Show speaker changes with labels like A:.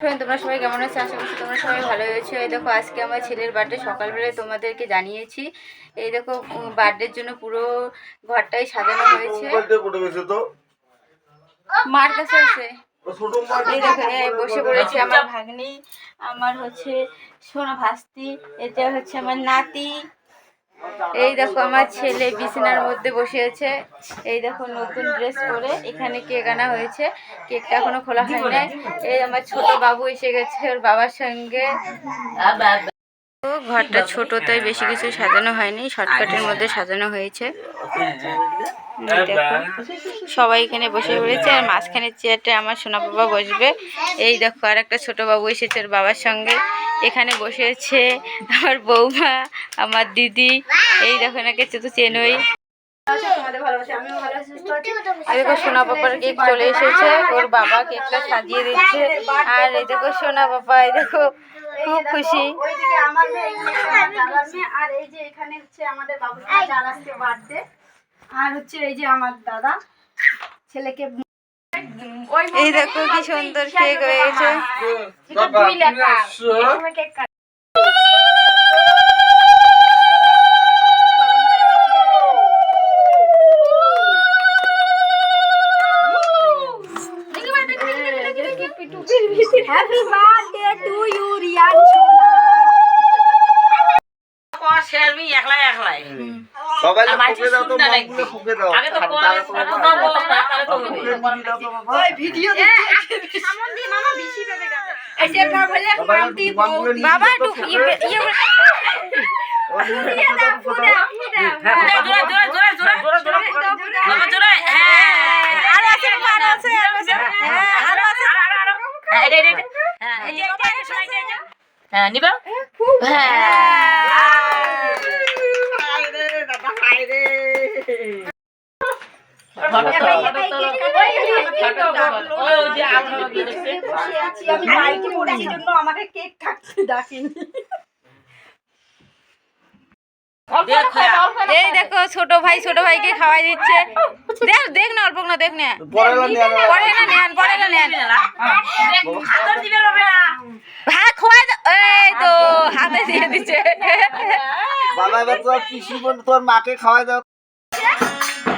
A: friend, তোমরা সবাই কেমন আছো? আশা করছি তোমরা সবাই ভালো হয়েছো এই দেখো আজকে আমার ছেলের বার্থডে সকালবেলায় তোমাদেরকে জানিয়েছি। এই দেখো বার্থডের জন্য পুরো ঘরটাই সাজানো হয়েছে। মার কাছে আছে
B: ও
A: এই দেখো বসে পড়েছে আমার ভাগ্নি আমার হচ্ছে সোনা ভাস্তি এটা হচ্ছে আমার নাতি। এই দেখো, আমার ছেলে বিছানার মধ্যে বসে আছে। এই দেখো, নতুন ড্রেস পরে এখানে কেক আনা হয়েছে। কেকটা এখনও খোলা হয় নাই। এই আমার ছোট বাবু এসে গেছে, ওর বাবার সঙ্গে। ঘরটা ছোট তাই বেশি কিছু সাজানো হয়নি, শর্টকাটের মধ্যে সাজানো হয়েছে। সবাই এখানে বসে পড়েছে, আর মাঝখানের চেয়ারটা আমার সোনা বাবা বসবে। এই দেখো, আর একটা ছোট বাবু এসেছে ওর বাবার সঙ্গে। এখানে বসেছে আমার বৌমা, আমার দিদি। এই দেখো না এনাকে তো চেনই। দেখো কেক চলে এসেছে, ওর সাজিয়ে দিচ্ছে। আর এই দেখো, সোনা বাবা, এই দেখো খুব খুশি।
C: ওইদিকে আমার মেয়ে আমার মেয়ে, আর এই যে এখানে হচ্ছে আমাদের চার বার্থডে আর হচ্ছে এই যে আমার দাদা ছেলেকে
A: এই দেখো কি সুন্দর কেক হয়েছে।
C: এটা দুই লেখা।
D: একলাই একলাই
B: ফুকে দাও তো মাগুলো ফুকে দাও
D: আগে তো
B: তারপরে
D: তো ভিডিও
C: দিচ্ছে সামন মামা বেশি ভেবে এই যে
A: বাবা একটু ইয়ে ইয়ে
D: হ্যাঁ
A: হ্যাঁ
D: হ্যাঁ হ্যাঁ হ্যাঁ নিবা হ্যাঁ
C: বসে আছি আমি বাইকে পড়েছি জন্য আমাকে কেক কাটতে ডাকেনি
A: এই দেখো ছোট ভাই ছোট ভাইকে খাওয়াই দিচ্ছে। দেখ দেখ না অল্প না। দেখ না
B: পরে
A: নেন পরে নেন খোয়াই দাও। এই তো হাতে দিয়ে দিচ্ছে।
B: তোর মাকে খাওয়াই দাও। Poxa!